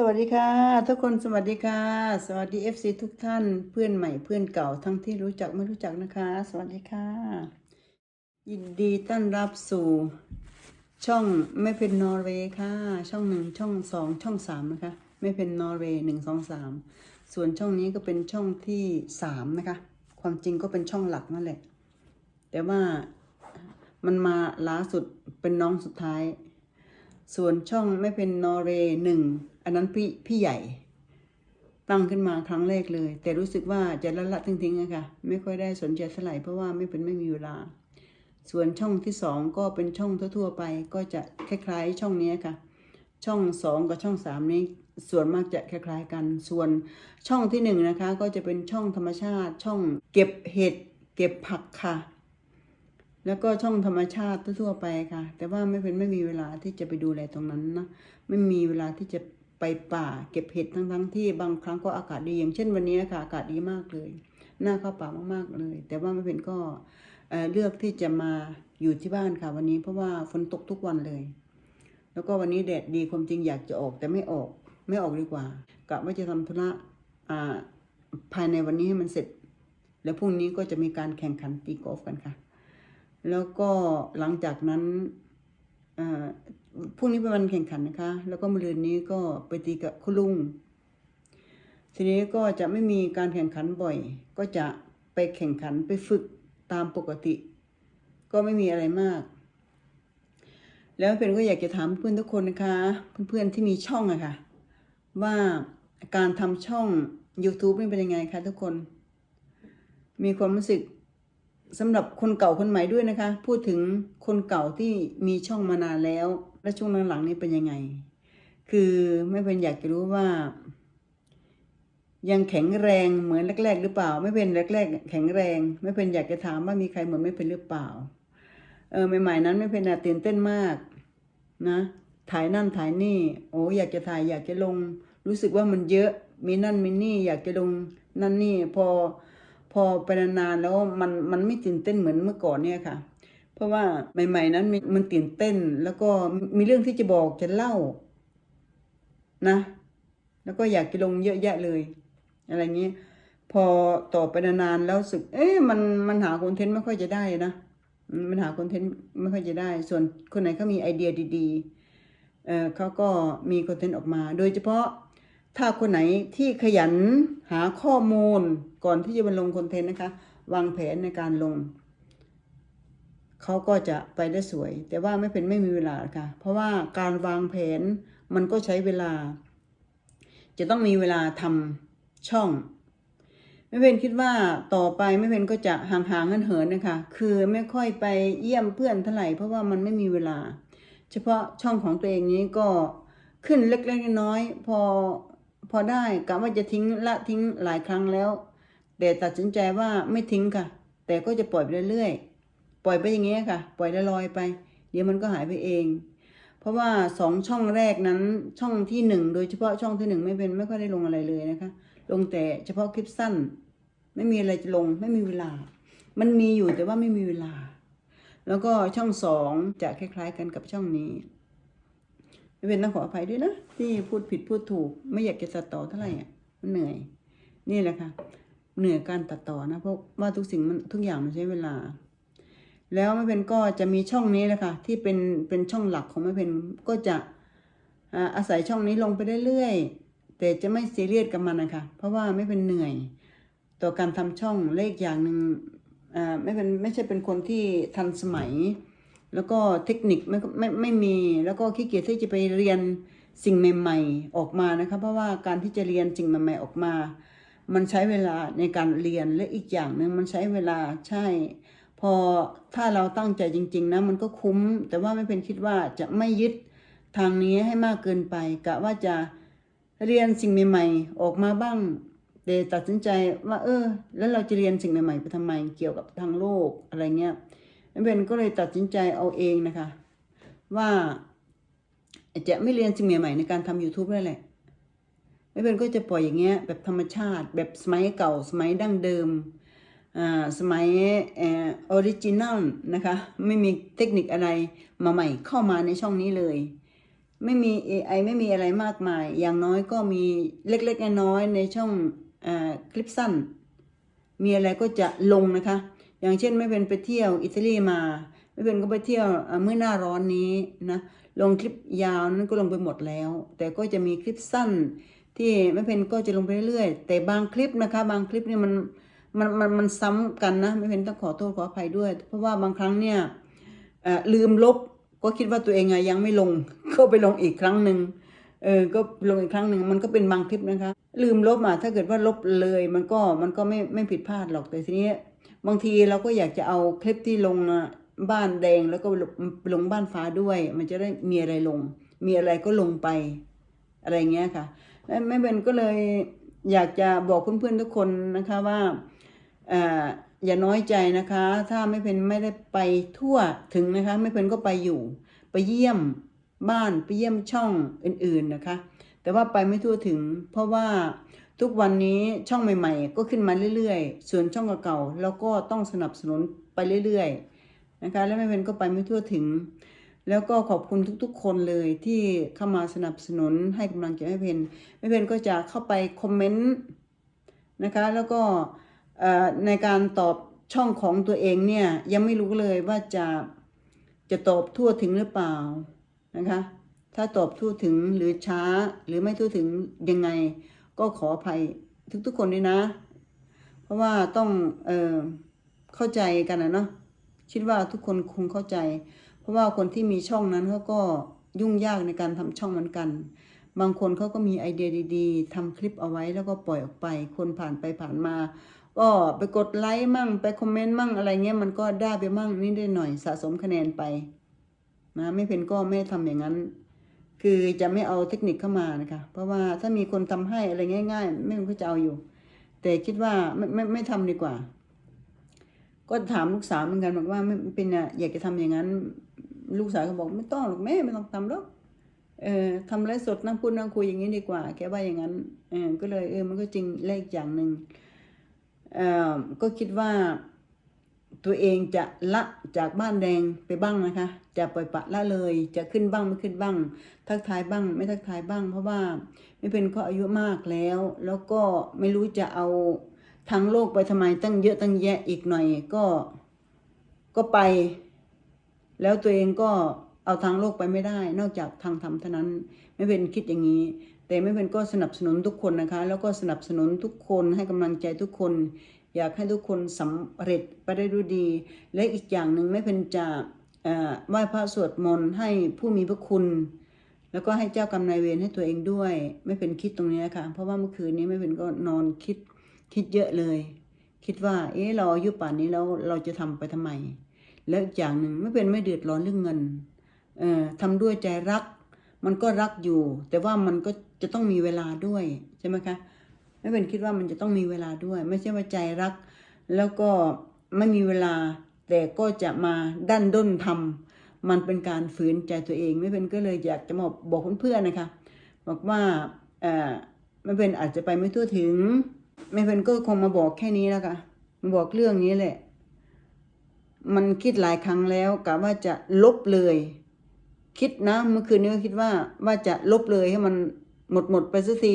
สวัสดีค่ะ ทุกคนสวัสดีค่ะ สวัสดี FC ทุกท่านเพื่อนใหม่เพื่อนเก่าทั้งที่รู้จักไม่รู้จักนะคะ สวัสดีค่ะ ยินดีต้อนรับสู่ ช่องไม่เป็นนอร์เวย์ค่ะ ช่องหนึ่งช่องสองช่องสามนะคะ ไม่เป็นนอร์เวย์หนึ่งสองสามส่วนช่องนี้ก็เป็นช่องที่สามนะคะ ความจริงก็เป็นช่องหลักนั่นแหละ แต่ว่ามันมาล้าสุดเป็นน้องสุดท้าย ส่วนช่องไม่เป็นนอร์เวย์หนึ่ง อันนั้นพี่พี่ใหญ่ ตั้งขึ้นมาครั้งแรกเลย แต่รู้สึกว่าจะละละทิ้งๆอะค่ะ ไม่ค่อยได้สนใจเท่าไหร่เพราะว่าไม่เป็นไม่มีเวลา ส่วนช่องที่สองก็เป็นช่องทั่วๆไป ก็จะคล้ายๆ ช่องนี้ค่ะ ช่องสองกับช่องสามนี้ส่วนมากจะคล้ายๆกัน ส่วนช่องที่หนึ่งนะคะ ก็จะเป็นช่องธรรมชาติ ช่องเก็บเห็ดเก็บผักค่ะ แล้วก็ช่องธรรมชาติทั่วๆไปค่ะ แต่ว่าไม่เป็นไม่มีเวลาที่จะไปดูแลตรงนั้นนะ ไม่มีเวลาที่จะ ไปป่าเก็บเห็ดทั้งๆที่บางครั้งก็อากาศดีอย่างเช่นวันนี้ค่ะอากาศดีมากเลยน่าเข้าป่ามากๆเลย แต่ว่าไม่เป็นก็เลือกที่จะมาอยู่ที่บ้านค่ะ วันนี้เพราะว่าฝนตกทุกวันเลย แล้วก็วันนี้แดดดีความจริงอยากจะออกแต่ไม่ออกไม่ออกดีกว่ากะว่าจะทำธุระอ่าภายในวันนี้ให้มันเสร็จ แล้วพรุ่งนี้ก็จะมีการแข่งขันตีกอล์ฟกันค่ะ แล้วก็หลังจากนั้น พรุ่งนี้เป็นวันแข่งขันนะคะ แล้วก็มะรืนนี้ก็ไปตีกับคุณลุง ทีนี้ก็จะไม่มีการแข่งขันบ่อย ก็จะไปแข่งขันไปฝึกตามปกติ ก็ไม่มีอะไรมาก แล้วเป็นก็อยากจะถามเพื่อนทุกคนนะคะ เพื่อนๆที่มีช่องอะค่ะ ว่าการทำช่อง YouTube นี่เป็นยังไงคะทุกคน มีความรู้สึก สำหรับคนเก่าคนใหม่ด้วยนะคะ พูดถึงคนเก่าที่มีช่องมานานแล้ว และช่วงหลังๆนี้เป็นยังไง คือไม่เป็นอยากจะรู้ว่า ยังแข็งแรงเหมือนแรก ๆ หรือเปล่า ไม่เป็นแรก ๆ แข็งแรง ไม่เป็นอยากจะถามว่ามีใครเหมือนไม่เป็นหรือเปล่าเออใหม่ๆนั้นไม่เป็นอะตื่นเต้นมากนะถ่ายนั่นถ่ายนี่ โอ้อยากจะถ่ายอยากจะลง รู้สึกว่ามันเยอะมีนั่นมีนี่ อยากจะลงนั่นนี่พอ พอไปนานๆแล้วมันมันไม่ตื่นเต้นเหมือนเมื่อก่อนเนี่ยค่ะ เพราะว่าใหม่ ๆ นั้นมันตื่นเต้น แล้วก็มีเรื่องที่จะบอกจะเล่านะ แล้วก็อยากจะลงเยอะแยะเลย อะไรเงี้ยพอต่อไปนานๆแล้วสึก เอ๊ะมันมันหาคอนเทนต์ไม่ค่อยจะได้นะมมันหาคอนเทนต์ไม่ค่อยจะได้ ส่วนคนไหนเขามีไอเดียดี ๆเออเขาก็มีคอนเทนต์ออกมา โดยเฉพาะถ้าคนไหนที่ขยัน หาข้อมูลก่อนที่จะมาลงคอนเทนต์นะคะ วางแผนในการลง เขาก็จะไปได้สวย แต่ว่าไม่เป็นไม่มีเวลาค่ะ เพราะว่าการวางแผนมันก็ใช้เวลา จะต้องมีเวลาทำช่องไม่เป็นคิดว่าต่อไปไม่เป็นก็จะห่างๆเหินเหินนะคะ คือไม่ค่อยไปเยี่ยมเพื่อนเท่าไหร่เพราะว่ามันไม่มีเวลา เฉพาะช่องของตัวเองนี้ก็ขึ้นเล็กๆน้อยๆพอ พอได้กะว่าจะทิ้งละทิ้งหลายครั้งแล้ว แต่ตัดสินใจว่าไม่ทิ้งค่ะ แต่ก็จะปล่อยไปเรื่อยๆปล่อยไปอย่างเงี้ยค่ะ ปล่อยลอยไป เดี๋ยวมันก็หายไปเอง เพราะว่าสองช่องแรกนั้นช่องที่หนึ่งโดยเฉพาะช่องที่หนึ่งไม่เป็นไม่ค่อยได้ลงอะไรเลยนะคะ ลงแต่เฉพาะคลิปสั้น ไม่มีอะไรจะลงไม่มีเวลา มันมีอยู่แต่ว่าไม่มีเวลา แล้วก็ช่องสองจะคล้าย ๆ กันกับช่องนี้ เป็นต้องขออภัยด้วยนะที่พูดผิดพูดถูก ไม่อยากจะตัดต่อเท่าไหร่อะมันเหนื่อย นี่แหละค่ะเหนื่อยการตัดต่อนะเพราะว่าทุกสิ่งมันทุกอย่างมันใช้เวลา แล้วไม่เป็นก็จะมีช่องนี้แหละค่ะที่เป็นเป็นช่องหลักของไม่เป็นก็จะอาอาศัยช่องนี้ลงไปเรื่อยๆแต่จะไม่ซีเรียสกับมันนะคะเพราะว่าไม่เป็นเหนื่อยต่อการทำช่องเลขอย่างหนึ่งอ่าไม่เป็นไม่ใช่เป็นคนที่ทันสมัย แล้วก็เทคนิคไม่ไม่ไม่มี แล้วก็ขี้เกียจที่จะไปเรียนสิ่งใหม่ ๆ ออกมานะคะเพราะว่าการที่จะเรียนสิ่งใหม่ ๆ ออกมา มันใช้เวลาในการเรียนและอีกอย่างหนึ่งมันใช้เวลาใช่ พอถ้าเราตั้งใจจริง ๆนะมันก็คุ้ม แต่ว่าไม่เป็นคิดว่าจะไม่ยึดทางนี้ให้มากเกินไปกะว่าจะเรียนสิ่งใหม่ ๆ ออกมาบ้างแต่ตัดสินใจว่า เออ แล้วเราจะเรียนสิ่งใหม่ ๆ ไปทำไมเกี่ยวกับทางโลกอะไรเงี้ย เป็นก็เลยตัดสินใจเอาเองนะคะ ว่าจะไม่เรียนสิ่งใหม่ๆในการทำ YouTube นั่นแหละไม่เป็นก็จะปล่อยอย่างเงี้ยแบบธรรมชาติ แบบสมัยเก่า สมัยดั้งเดิมอ่าสมัยออริจินัลนะคะ ไม่มีเทคนิคอะไรมาใหม่เข้ามาในช่องนี้เลย ไม่มี AI ไม่มีอะไรมากมาย อย่างน้อยก็มีเล็กๆน้อยๆในช่องอคลิปสั้น มีอะไรก็จะลงนะคะ อย่างเช่นไม่เป็นไปเที่ยวอิตาลีมา ไม่เป็นก็ไปเที่ยวเมื่อหน้าร้อนนี้นะลงคลิปยาวนั้นก็ลงไปหมดแล้ว แต่ก็จะมีคลิปสั้น ที่ไม่เป็นก็จะลงไปเรื่อยๆ แต่บางคลิปนะคะ บางคลิปเนี่ยมันมันมันมันซ้ำกันนะไม่เป็นต้องขอโทษขออภัยด้วย เพราะว่าบางครั้งเนี่ยลืมลบก็คิดว่าตัวเองอยังไม่ลงก็ไปลงอีกครั้งหนึ่งเออก็ลงอีกครั้งหนึ่งมันก็เป็นบางคลิปนะคะ ลืมลบอะถ้าเกิดว่าลบเลยมันก็มันก็ไม่ไม่ผิดพลาดหรอกแต่ทีนี้ บางทีเราก็อยากจะเอาคลิปที่ลงบ้านแดงแล้วก็ลงบ้านฟ้าด้วย มันจะได้มีอะไรลง มีอะไรก็ลงไปอะไรเงี้ยค่ะและแม่เบนก็เลยอยากจะบอกเพื่อนๆทุกคนนะคะว่าเอ่ออย่าน้อยใจนะคะ ถ้าไม่เป็นไม่ได้ไปทั่วถึงนะคะ ไม่เป็นก็ไปอยู่ ไปเยี่ยมบ้านไปเยี่ยมช่องอื่นๆนะคะ แต่ว่าไปไม่ทั่วถึง เพราะว่า ทุกวันนี้ช่องใหม่ ๆ ก็ขึ้นมาเรื่อยๆ ส่วนช่องเก่าๆเราก็ต้องสนับสนุนไปเรื่อยๆนะคะแล้วแม่เป็นก็ไปไม่ทั่วถึง แล้วก็ขอบคุณทุกๆ คนเลยที่เข้ามาสนับสนุนให้กำลังใจแม่เพนแม่เพนก็จะเข้าไปคอมเมนต์นะคะแล้วก็ในการตอบช่องของตัวเองเนี่ยยังไม่รู้เลยว่าจะจะตอบทั่วถึงหรือเปล่านะคะถ้าตอบทั่วถึงหรือช้าหรือไม่ทั่วถึงยังไง ก็ขออภัยทุกๆคนด้วยนะ เพราะว่าต้องเออเข้าใจกันนะเนาะคิดว่าทุกคนคงเข้าใจ เพราะว่าคนที่มีช่องนั้นเขาก็ยุ่งยากในการทำช่องเหมือนกัน บางคนเขาก็มีไอเดียดี ๆทำคลิปเอาไว้แล้วก็ปล่อยออกไป คนผ่านไปผ่านมา ก็ไปกดไลค์มั่งไปคอมเมนต์มั่งอะไรเงี้ยมันก็ได้ไปมั่งนิดได้หน่อยสะสมคะแนนไปนะไม่เป็นก็ไม่ทำอย่างนั้น คือจะไม่เอาเทคนิคเข้ามานะคะ เพราะว่าถ้ามีคนทำให้อะไรง่าย ๆ ไม่มันก็จะเอาอยู่ แต่คิดว่าไม่ไม่ไม่ทำดีกว่า ก็ถามลูกสาวเหมือนกันบอกว่าไม่เป็นอะอยากจะทำอย่างนั้น ลูกสาวก็บอกไม่ต้องหรอกแม่ไม่ต้องทำหรอกเออทำไรสดนั่งพูดนั่งคุยอย่างนี้ดีกว่า แกว่าอย่างนั้นเออก็เลยเออมันก็จริงเลขอย่างหนึ่งเออก็คิดว่า ตัวเองจะละจากบ้านแดงไปบ้างนะคะ จะปล่อยปละละเลย จะขึ้นบ้างไม่ขึ้นบ้าง ทักทายบ้าง ไม่ทักทายบ้าง เพราะว่าไม่เป็นก็อายุมากแล้ว แล้วก็ไม่รู้จะเอาทั้งโลกไปทำไมตั้งเยอะตั้งแยะอีกหน่อยก็ก็ไป แล้วตัวเองก็เอาทางโลกไปไม่ได้ นอกจากทางธรรมเท่านั้น ไม่เป็นคิดอย่างนี้ แต่ไม่เป็นก็สนับสนุนทุกคนนะคะ แล้วก็สนับสนุนทุกคนให้กำลังใจทุกคน อยากให้ทุกคนสำเร็จไปได้ด้วยดี และอีกอย่างหนึ่งไม่เป็นจะไหว้พระสวดมนต์ให้ผู้มีพระคุณ แล้วก็ให้เจ้ากรรมนายเวรให้ตัวเองด้วย ไม่เป็นคิดตรงนี้นะค่ะเพราะว่าเมื่อคืนนี้ไม่เป็นก็นอนคิดคิดเยอะเลย คิดว่า เอ๊ะเราอายุป่านนี้แล้วเราจะทำไปทำไม แล้วอีกอย่างหนึ่งไม่เป็นไม่เดือดร้อนเรื่องเงินเอ่อทำด้วยใจรัก มันก็รักอยู่ แต่ว่ามันก็จะต้องมีเวลาด้วยใช่ไหมคะ ไม่เป็นคิดว่ามันจะต้องมีเวลาด้วย ไม่ใช่ว่าใจรัก แล้วก็ไม่มีเวลา แต่ก็จะมาดันด้นทำมันเป็นการฝืนใจตัวเอง ไม่เป็นก็เลยอยากจะมาบอกเพื่อนๆนะคะ บอกว่าเอ่อไม่เป็นอาจจะไปไม่ทั่วถึง ไม่เป็นก็คงมาบอกแค่นี้แล้วค่ะมาบอกเรื่องนี้แหละ มันคิดหลายครั้งแล้วกะว่าจะลบเลย คิดนะเมื่อคืนนี้ก็คิดว่าว่าจะลบเลยให้มันหมดหมดไปสักที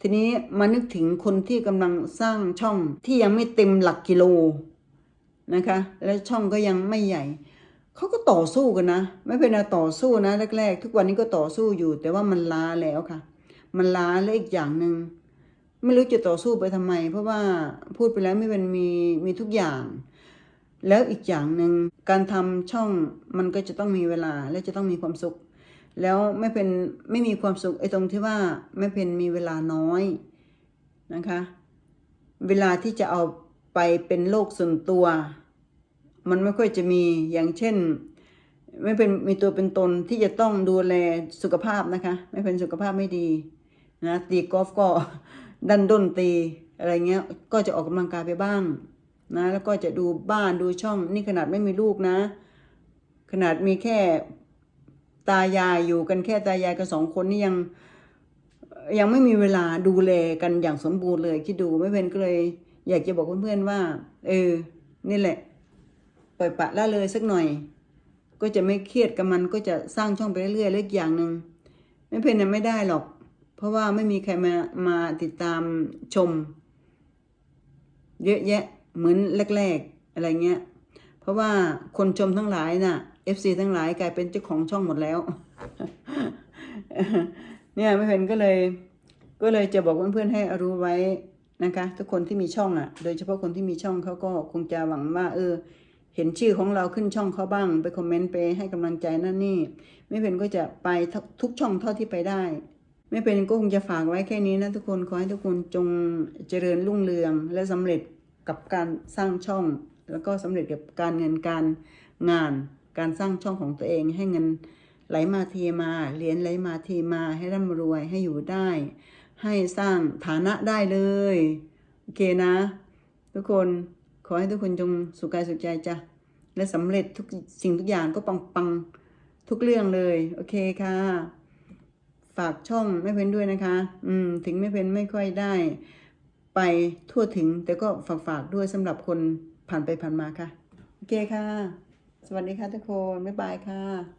ทีนี้มานึกถึงคนที่กำลังสร้างช่องที่ยังไม่เต็มหลักกิโลนะคะ และช่องก็ยังไม่ใหญ่เขาก็ต่อสู้กันนะ ไม่เป็นอะไรต่อสู้นะแรก ๆ ทุกวันนี้ก็ต่อสู้อยู่ แต่ว่ามันล้าแล้วค่ะ มันล้าและอีกอย่างหนึ่งไม่รู้จะต่อสู้ไปทำไม เพราะว่าพูดไปแล้วไม่เป็นมีมีทุกอย่าง แล้วอีกอย่างหนึ่งการทำช่องมันก็จะต้องมีเวลาและจะต้องมีความสุข แล้วไม่เป็นไม่มีความสุขไอ้ตรงที่ว่าไม่เป็นมีเวลาน้อยนะคะ เวลาที่จะเอาไปเป็นโลกส่วนตัว มันไม่ค่อยจะมีอย่างเช่น ไม่เป็นมีตัวเป็นตนที่จะต้องดูแลสุขภาพนะคะ ไม่เป็นสุขภาพไม่ดีนะตีกอล์ฟก็ดันด้นตีอะไรเงี้ยก็จะออกกำลังกายไปบ้างนะแล้วก็จะดูบ้านดูช่องนี่ขนาดไม่มีลูกนะ ขนาดมีแค่ ตายายอยู่กันแค่ตายายกับสองคนนี่ยังยังไม่มีเวลาดูแลกันอย่างสมบูรณ์เลยคิดดูไม่เป็นก็เลย อยากจะบอกเพื่อนๆว่า เออ นี่แหละปล่อยปะละเลยสักหน่อย ก็จะไม่เครียดกับมันก็จะสร้างช่องไปเรื่อยๆเล็กอย่างหนึ่งไม่เป็นน่ะไม่ได้หรอก เพราะว่าไม่มีใครมามาติดตามชม เยอะแยะเหมือนแรก ๆ อะไรเงี้ย เพราะว่าคนชมทั้งหลายน่ะ FC ทั้งหลายกลายเป็นเจ้าของช่องหมดแล้ว เนี่ยไม่เป็นก็เลย ก็เลยจะบอกเพื่อนๆให้รู้ไว้นะคะ ทุกคนที่มีช่องอะ โดยเฉพาะคนที่มีช่องเขาก็คงจะหวังว่า เออ เห็นชื่อของเราขึ้นช่องเขาบ้าง ไปคอมเมนต์ไปให้กำลังใจนั่นนี่ ไม่เป็นก็จะไปทุกช่องเท่าที่ไปได้ ไม่เป็นก็คงจะฝากไว้แค่นี้นะทุกคนขอให้ทุกคนจงเจริญรุ่งเรืองและสำเร็จกับการสร้างช่อง แล้วก็สำเร็จกับการเงินการงาน การสร้างช่องของตัวเองให้เงินไหลมาเทมาเหรียญไหลมาเทมาให้ร่ำรวยให้อยู่ได้ ให้สร้างฐานะได้เลยโอเคนะ ทุกคนขอให้ทุกคนจงสุขกายสุขใจจ้ะและสำเร็จทุกสิ่งทุกอย่างก็ปังปังๆทุกเรื่องเลย โอเคค่ะ ฝากช่องไม่เพ้นด้วยนะคะ อืม ถึงไม่เพ้นไม่ค่อยได้ ไปทั่วถึง แต่ก็ฝากฝากๆด้วยสำหรับคนผ่านไปผ่านมาค่ะ โอเคค่ะ สวัสดีค่ะทุกคน บ๊ายบายค่ะ